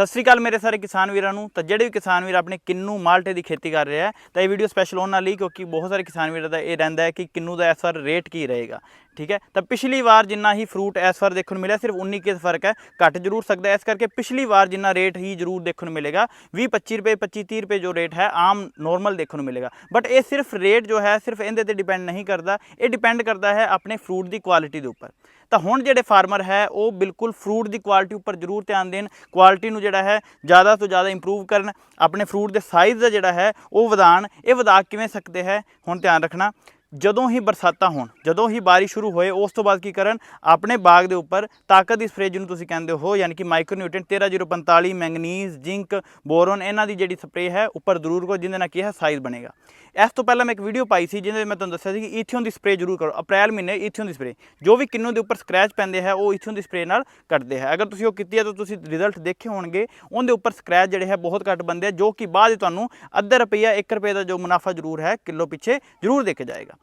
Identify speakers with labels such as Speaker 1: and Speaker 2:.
Speaker 1: ਸਤਿ ਸ੍ਰੀ ਅਕਾਲ ਮੇਰੇ ਸਾਰੇ ਕਿਸਾਨ ਵੀਰਾਂ ਨੂੰ। ਤਾਂ ਜਿਹੜੇ ਵੀ ਕਿਸਾਨ ਵੀਰ ਆਪਣੇ ਕਿੰਨੂ ਮਾਲਟੇ ਦੀ ਖੇਤੀ ਕਰ ਰਹੇ ਆ, ਤਾਂ ਇਹ ਵੀਡੀਓ ਸਪੈਸ਼ਲ ਉਹਨਾਂ ਲਈ ਕਿਉਂਕਿ ਬਹੁਤ ਸਾਰੇ ਕਿਸਾਨ ਵੀਰਾਂ ਦਾ ਇਹ ਰਹਿੰਦਾ ਹੈ ਕਿ ਕਿੰਨੂ ਦਾ ਇਸ ਵਾਰ ਰੇਟ ਕੀ ਰਹੇਗਾ। ਠੀਕ ਹੈ? ਤਾਂ ਪਿਛਲੀ ਵਾਰ ਜਿੰਨਾ ਹੀ ਫਰੂਟ ਇਸ ਵਾਰ ਦੇਖਣ ਨੂੰ ਮਿਲਿਆ, ਸਿਰਫ 19 ਕੇ ਫ਼ਰਕ ਹੈ। ਘੱਟ ਜ਼ਰੂਰ ਸਕਦਾ ਇਸ ਕਰਕੇ ਪਿਛਲੀ ਵਾਰ ਜਿੰਨਾ ਰੇਟ ਹੀ ਜ਼ਰੂਰ ਦੇਖਣ ਨੂੰ ਮਿਲੇਗਾ 20 25 ਰੁਪਏ 25 30 ਰੁਪਏ ਜੋ ਰੇਟ ਹੈ, ਆਮ ਨੋਰਮਲ ਦੇਖਣ ਨੂੰ ਮਿਲੇਗਾ। ਬਟ ਇਹ ਸਿਰਫ ਰੇਟ ਜੋ ਹੈ, ਸਿਰਫ ਇਹਦੇ ਤੇ ਡਿਪੈਂਡ ਨਹੀਂ ਕਰਦਾ। ਇਹ ਡਿਪੈਂਡ ਕਰਦਾ ਹੈ ਆਪਣੇ ਫਰੂਟ ਦੀ ਕੁਆਲਿਟੀ ਦੇ ਉੱਪਰ। ਤਾਂ ਹੁਣ ਜਿਹੜੇ ਫਾਰਮਰ ਹੈ, ਉਹ ਬਿਲਕੁਲ ਫਰੂਟ ਦੀ ਕੁਆਲਿਟੀ ਉੱਪਰ ਜ਼ਰੂਰ ਧਿਆਨ ਦੇਣ। ਕੁਆਲਿਟੀ ਨੂੰ ਜਿਹੜਾ ਹੈ, ਜ਼ਿਆਦਾ ਤੋਂ ਜ਼ਿਆਦਾ ਇੰਪਰੂਵ ਕਰਨ। ਆਪਣੇ ਫਰੂਟ ਦੇ ਸਾਈਜ਼ ਦਾ ਜਿਹੜਾ ਹੈ, ਉਹ ਵਧਾਣ ਇਹ ਵਧਾ ਕਿਵੇਂ ਸਕਦੇ ਹੈ, ਹੁਣ ਧਿਆਨ ਰੱਖਣਾ। ਜਦੋਂ ਹੀ ਬਰਸਾਤਾਂ ਹੋਣ, ਜਦੋਂ ਹੀ ਬਾਰਿਸ਼ ਸ਼ੁਰੂ ਹੋਏ, ਉਸ ਤੋਂ ਬਾਅਦ ਕੀ ਕਰਨ? ਆਪਣੇ ਬਾਗ ਦੇ ਉੱਪਰ ਤਾਕਤ ਦੀ ਸਪਰੇਅ ਜਿਹਨੂੰ ਤੁਸੀਂ ਕਹਿੰਦੇ ਹੋ, ਯਾਨੀ ਕਿ micro micronutrient 13045 manganese zinc boron ਇਹਨਾਂ ਦੀ ਜਿਹੜੀ ਸਪਰੇਅ ਹੈ, ਉੱਪਰ ਜ਼ਰੂਰ ਕਰੋ, ਜਿਹਦੇ ਨਾਲ ਕੀ ਹੈ? ਸਾਈਜ਼ ਬਣੇਗਾ। ਇਸ ਤੋਂ ਪਹਿਲਾਂ ਮੈਂ ਇੱਕ ਵੀਡੀਓ ਪਾਈ ਸੀ, ਜਿਹਦੇ ਵਿੱਚ ਮੈਂ ਤੁਹਾਨੂੰ ਦੱਸਿਆ ਸੀ ਕਿ ਈਥੀਓਨ ਦੀ ਸਪਰੇਅ ਜ਼ਰੂਰ ਕਰੋ, ਅਪ੍ਰੈਲ ਮਹੀਨੇ ਈਥੀਓਨ ਦੀ ਸਪਰੇਅ ਜੋ ਵੀ ਕਿੰਨੂ ਦੇ ਉੱਪਰ ਸਕ੍ਰੈਚ ਪੈਂਦੇ ਹੈ, ਉਹ ਇਥਿਓਨ ਦੀ ਸਪਰੇਅ ਨਾਲ ਕੱਟਦੇ ਹੈ। ਅਗਰ ਤੁਸੀਂ ਉਹ ਕੀਤੀ ਹੈ, ਤਾਂ ਤੁਸੀਂ ਰਿਜ਼ਲਟ ਦੇਖੇ ਹੋਣਗੇ, ਉਹਦੇ ਉੱਪਰ ਸਕ੍ਰੈਚ ਜਿਹੜੇ ਹੈ, ਬਹੁਤ ਘੱਟ ਬੰਦੇ ਆ ਜੋ ਕਿ ਬਾਅਦ ਤੁਹਾਨੂੰ ਅੱਧਾ ਰੁਪਈਆ 1 ਰੁਪਏ ਦਾ ਜੋ ਮੁਨਾਫਾ ਜ਼ਰੂਰ ਹੈ, ਕਿਲੋ ਪਿੱਛੇ ਜ਼ਰੂਰ ਦੇ ਕੇ ਜਾਏਗਾ।